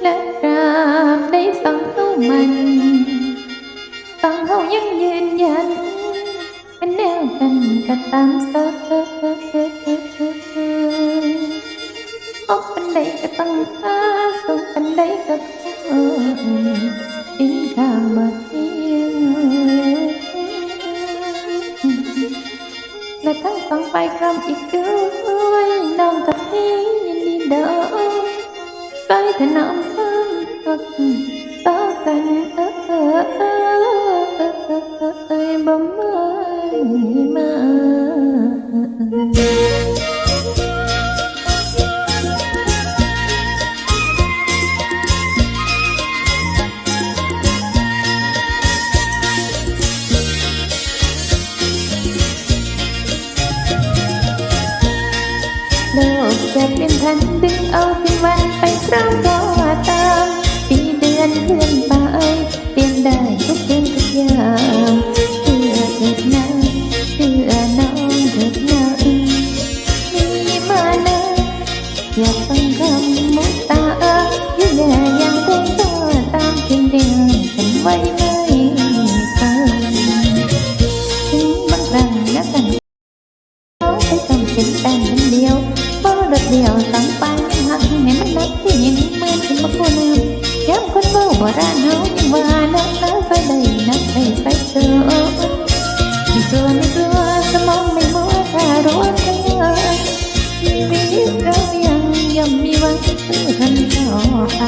lên rạp đi sân khấu mình sân khấu vẫn nhìn nhận anh neo tình cả tám sớt Ốc bên đây cả tăng khá sông bên cả khô Ý cả mà thiên Là tháng sáng bay gram ít cưới Nông cả thế đi đợi phải thành nào thật. Bao tành ơi bấm ơi, mà. Đâu đẹp đêm thanh tiếng âu tiếng văn เออเออเออเออเออบ่มามาโลกจะเปลี่ยนทันดึงเอาถึงวันไปพร้อมก็ตามปีเดือนเพื่อนไปเปลี่ยนได้ทุกสิ่องทุกอย่างเพื่อเกิดหน้าเพื่อน้องเกิดหน้ามีมานะอยากฟังคำมุตาอยู่แย่ย่างไรก็ตามเพียงเดียวฉันไว้ไม่ฟังถึงบางครั้งนะกันเขาไปต้องเป็นแฟนคนเดียวบ่รถเดียว บาโบราณเฮายังว่านักนักใส่ได้นักใส่ใส่เจอไม่กลัวไม่กลัวสมองไม่มัวถ้ารู้ว่าชีวิตเรายังย่อมมีหวังสู้กันต่อไป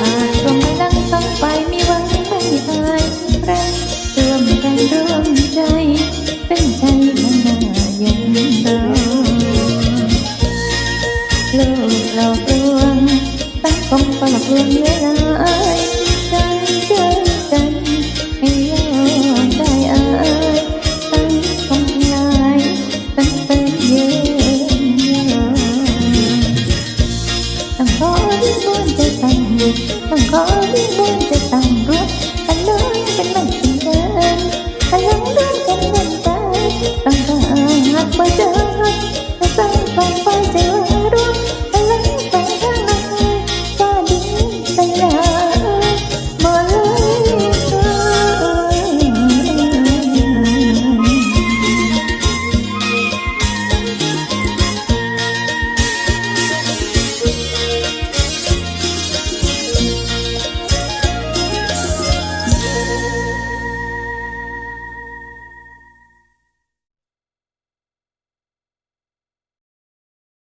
อาจรวมพลังสองฝ่ายมีหวังไม่อายแรงรวมกันร่วมใจ เป็นใจมันน่ายังเรอลูกเราลวง ตั้งคงปลอกลวงเวลาใจเจอกันให้ยอมได้อายตั้งคงลายตั้งแต่เย็นยอต้องขอที่บนใจตั้งต้องขอที่บนใจ